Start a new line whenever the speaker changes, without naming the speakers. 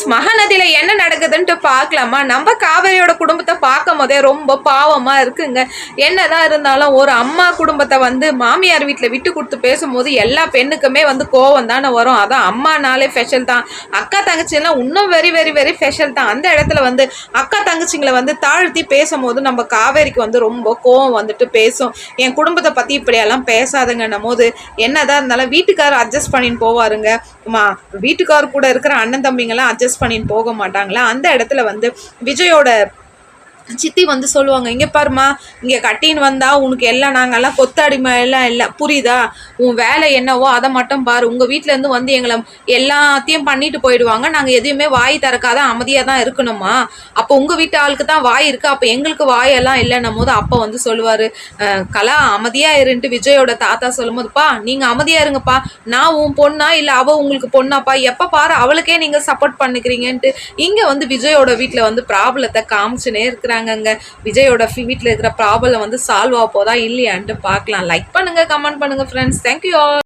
Friends மகாநதியில என்ன நடக்குதுன்ட்டு பார்க்கலாமா? நம்ம காவேரியோட குடும்பத்தை பார்க்கும் போதே ரொம்ப பாவமா இருக்குங்க. என்னதான் இருந்தாலும் ஒரு அம்மா குடும்பத்தை வந்து மாமியார் வீட்டில் விட்டு கொடுத்து பேசும்போது எல்லா பெண்ணுக்குமே வந்து கோவம் தானே வரும். அதான் அம்மானாலே ஸ்பெஷல் தான். அக்கா தங்கச்சிலாம் இன்னும் வெரி வெரி வெரி ஸ்பெஷல் தான். அந்த இடத்துல வந்து அக்கா தங்கச்சிங்களை வந்து தாழ்த்தி பேசும்போது நம்ம காவேரிக்கு வந்து ரொம்ப கோவம் வந்துட்டு பேசும். என் குடும்பத்தை பற்றி இப்படியெல்லாம் பேசாதுங்கன்னும் போது என்னதான் இருந்தாலும் வீட்டுக்காரர் அட்ஜஸ்ட் பண்ணின்னு போவாருங்க. வீட்டுக்கார் கூட இருக்கிற அண்ணன் தம்பிங்கெல்லாம் அட்ஜஸ்ட் பண்ணின்னு போக மாட்டாங்களா? அந்த இடத்துல வந்து விஜயோட சித்தி வந்து சொல்லுவாங்க இங்கே பாருமா இங்கே கட்டின்னு வந்தால் உனக்கு எல்லாம் நாங்கெல்லாம் கொத்தாடிமை எல்லாம் இல்லை புரியுதா? உன் வேலை என்னவோ அதை மட்டும் பாரு. உங்கள் வீட்டிலேருந்து வந்து எங்களை எல்லாத்தையும் பண்ணிட்டு போயிடுவாங்க. நாங்கள் எதையுமே வாய் திறக்காத அமைதியாக தான் இருக்கணுமா அப்போ உங்கள் வீட்டு ஆளுக்கு தான் வாய் இருக்குது அப்போ எங்களுக்கு வாயெல்லாம் இல்லைன்னும் போது அப்போ வந்து சொல்லுவார் கலா அமைதியாக இருன்ட்டு விஜயோட தாத்தா சொல்லும்போதுப்பா நீங்கள் அமைதியாக இருங்கப்பா. நான் உன் பொண்ணா இல்லை அவள் உங்களுக்கு பொண்ணாப்பா? எப்போ பாரு அவளுக்கே நீங்கள் சப்போர்ட் பண்ணிக்கிறீங்கன்ட்டு. இங்கே வந்து விஜயோட வீட்டில் வந்து ப்ராப்ளத்தை காமிச்சுனே இருக்கிறாங்கங்க விஜயோட வீட்டில் இருக்கிற ப்ராப்ளம் வந்து சால்வ் ஆக போதா இல்லையான்ட்டு பார்க்கலாம். லைக் பண்ணுங்கள் கமெண்ட் பண்ணுங்கள் ஃப்ரெண்ட்ஸ் தேங்க்யூ ஆல்